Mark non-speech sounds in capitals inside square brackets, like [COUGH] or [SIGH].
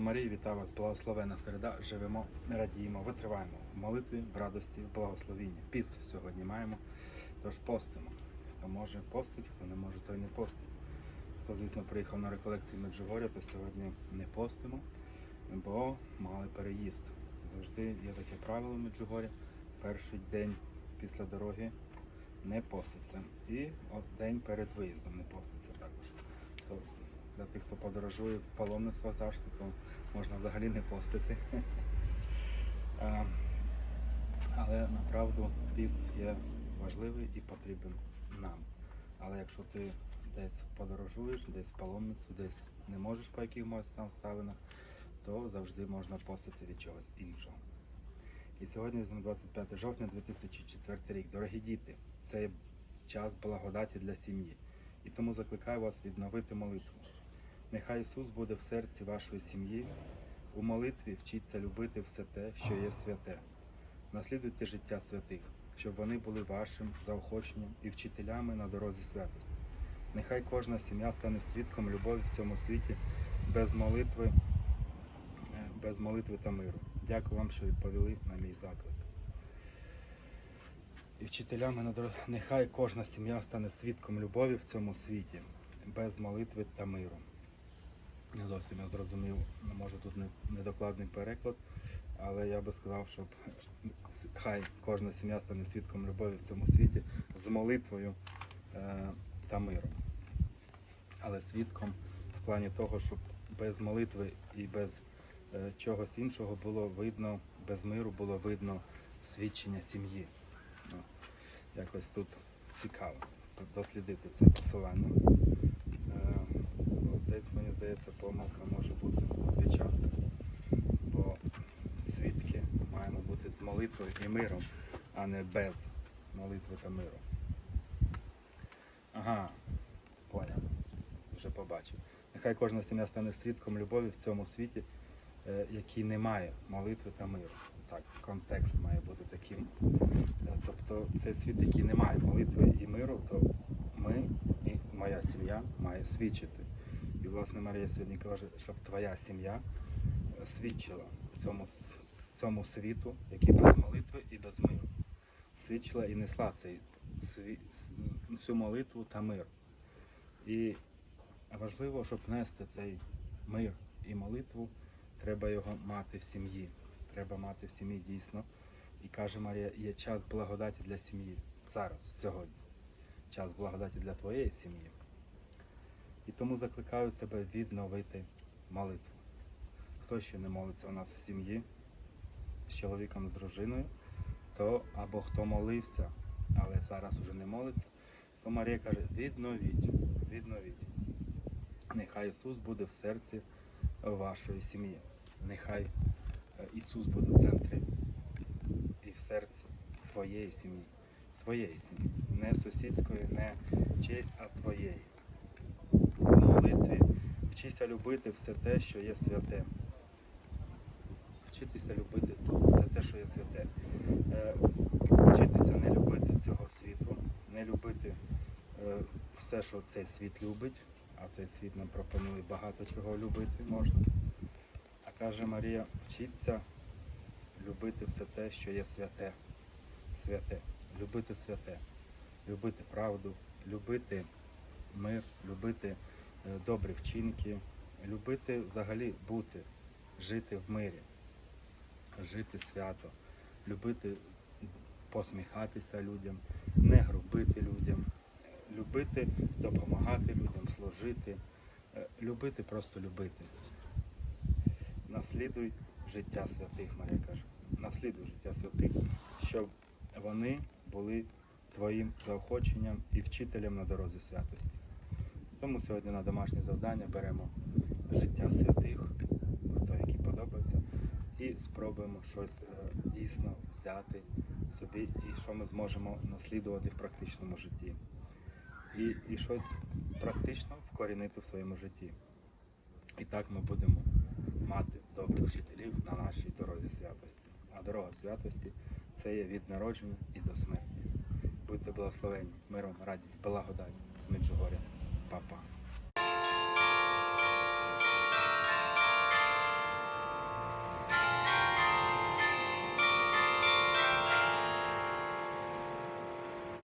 Марії, вітаю вас, благословена середа. Живемо, радіємо, витриваємо в молитві, в радості, в благословінні. Піст сьогодні маємо, тож постимо. Хто може постить, хто не може, той не постить. Хто, звісно, приїхав на реколекцію Меджугоря, то сьогодні не постимо, бо мали переїзд. Завжди є таке правило в Меджугорі. Перший день після дороги не поститься. І от день перед виїздом не поститься також. Для тих, хто подорожує в паломництво завжди, то можна взагалі не постити. [LAUGHS] Але направду піст є важливий і потрібен нам. Але якщо ти десь подорожуєш, десь в паломництво, десь не можеш по якихось там ставинах, то завжди можна постити від чогось іншого. І сьогодні 25 жовтня 2004 рік. Дорогі діти, це час благодаті для сім'ї. І тому закликаю вас відновити молитву. Нехай Ісус буде в серці вашої сім'ї. У молитві вчіться любити все те, що є святе. Наслідуйте життя святих, щоб вони були вашим заохоченням і вчителями на дорозі святості. Нехай кожна сім'я стане свідком любові в цьому світі без молитви, е, без молитви та миру. Дякую вам, що відповіли на мій заклик. І вчителями на дорозі. Нехай кожна сім'я стане свідком любові в цьому світі без молитви та миру. Зовсім я зрозумів, може тут не- недокладний переклад, але я би сказав, щоб хай кожна сім'я стане свідком любові в цьому світі з молитвою е, та миром. Але свідком в плані того, щоб без молитви і без е, чогось іншого було видно, без миру було видно свідчення сім'ї. Ну, якось тут цікаво дослідити це посилання. Е, Десь мені здається, помилка може бути печатка. Бо свідки маємо бути з молитвою і миром, а не без молитви та миру. Ага, поняв. Вже побачив. Нехай кожна сім'я стане свідком любові в цьому світі, е, який не має молитви та миру. Так, контекст має бути таким. Е, Тобто цей світ, який не має молитви і миру, то ми і моя сім'я має свідчити. І власне Марія сьогодні каже, щоб твоя сім'я е, свідчила цьому, с- цьому світу, який без молитви і без миру. Свідчила і несла цей, цю молитву та мир. І важливо, щоб нести цей мир і молитву, треба його мати в сім'ї. Треба мати в сім'ї дійсно. І каже Марія, є час благодаті для сім'ї. Зараз, сьогодні. Час благодаті для твоєї сім'ї. І тому закликаю тебе відновити молитву. Хто ще не молиться у нас в сім'ї з чоловіком, з дружиною, то або хто молився, але зараз уже не молиться, то Марія каже, відновіть, відновіть. Нехай Ісус буде в серці вашої сім'ї. Нехай е, Ісус буде в центрі і в серці твоєї сім'ї. Твоєї сім'ї. Не сусідської, не честь, а твоєї. В молитві вчися любити все те, що є святе. Вчитися любити все те, що є святе. Е, Вчитися не любити цього світу, не любити е, все, що цей світ любить, а цей світ нам пропонує багато чого любити можна. А каже Марія, вчиться любити все те, що є святе. Святе. Любити святе, любити правду, любити мир, любити е, добрі вчинки, любити взагалі бути, жити в мирі, жити свято, любити посміхатися людям, не грубити людям, любити допомагати людям, служити, е, любити, просто любити. Наслідуй життя святих, Марія каже. Наслідуй життя святих, щоб вони були твоїм заохоченням і вчителем на дорозі святості. Тому сьогодні на домашнє завдання беремо життя святих, хто який подобається, і спробуємо щось е, дійсно взяти собі, і що ми зможемо наслідувати в практичному житті. І, і щось практично вкорінити в своєму житті. І так ми будемо мати добрих вчителів на нашій дорозі святості. А дорога святості це є від народження і до смерті. Будьте благословені, миром, радість, благодать з. Па-па.